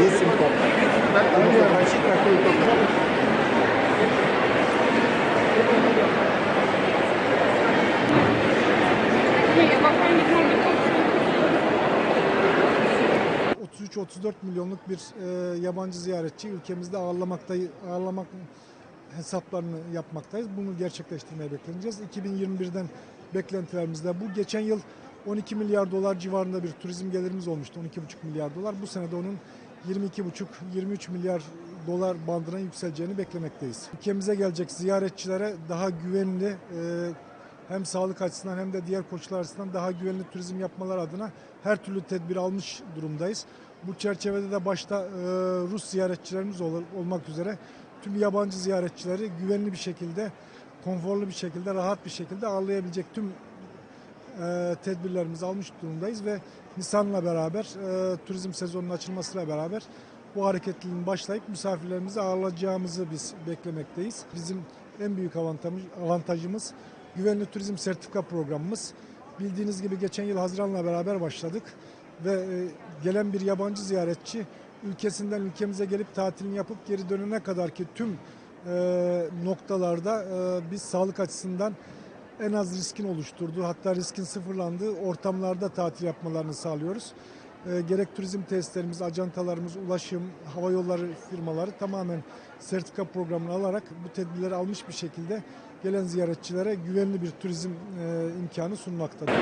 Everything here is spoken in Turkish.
Вісім копій. Ні, я вагаю нормально. 33-34 milyonluk bir e, yabancı ziyaretçi ülkemizde ağırlamaktayı ağırlamak hesaplarını yapmaktayız. Bunu gerçekleştirmeye bekleneceğiz. 2021'den beklentilerimiz de bu. Geçen yıl 12 milyar dolar civarında bir turizm gelirimiz olmuştu. 12,5 milyar dolar. Bu sene de onun 22,5-23 milyar dolar bandına yükseleceğini beklemekteyiz. Ülkemize gelecek ziyaretçilere daha güvenli e, hem sağlık açısından hem de diğer koşullar açısından daha güvenli turizm yapmalar adına her türlü tedbir almış durumdayız. Bu çerçevede de başta e, Rus ziyaretçilerimiz ol- olmak üzere tüm yabancı ziyaretçileri güvenli bir şekilde, konforlu bir şekilde, rahat bir şekilde ağırlayabilecek tüm e, tedbirlerimizi almış durumdayız ve Nisan'la beraber e, turizm sezonunun açılmasıyla beraber bu hareketliliğin başlayıp misafirlerimizi ağırlayacağımızı biz beklemekteyiz. Bizim en büyük avantajımız, avantajımız güvenli turizm sertifika programımız. Bildiğiniz gibi geçen yıl Haziran'la beraber başladık ve e, gelen bir yabancı ziyaretçi ülkesinden ülkemize gelip tatilini yapıp geri dönene kadar ki tüm e, noktalarda e, biz sağlık açısından en az riskin oluşturduğu hatta riskin sıfırlandığı ortamlarda tatil yapmalarını sağlıyoruz. E, gerek turizm tesislerimiz, ajantalarımız, ulaşım, hava yolları firmaları tamamen sertifika programını alarak bu tedbirleri almış bir şekilde gelen ziyaretçilere güvenli bir turizm e, imkanı sunmaktadır.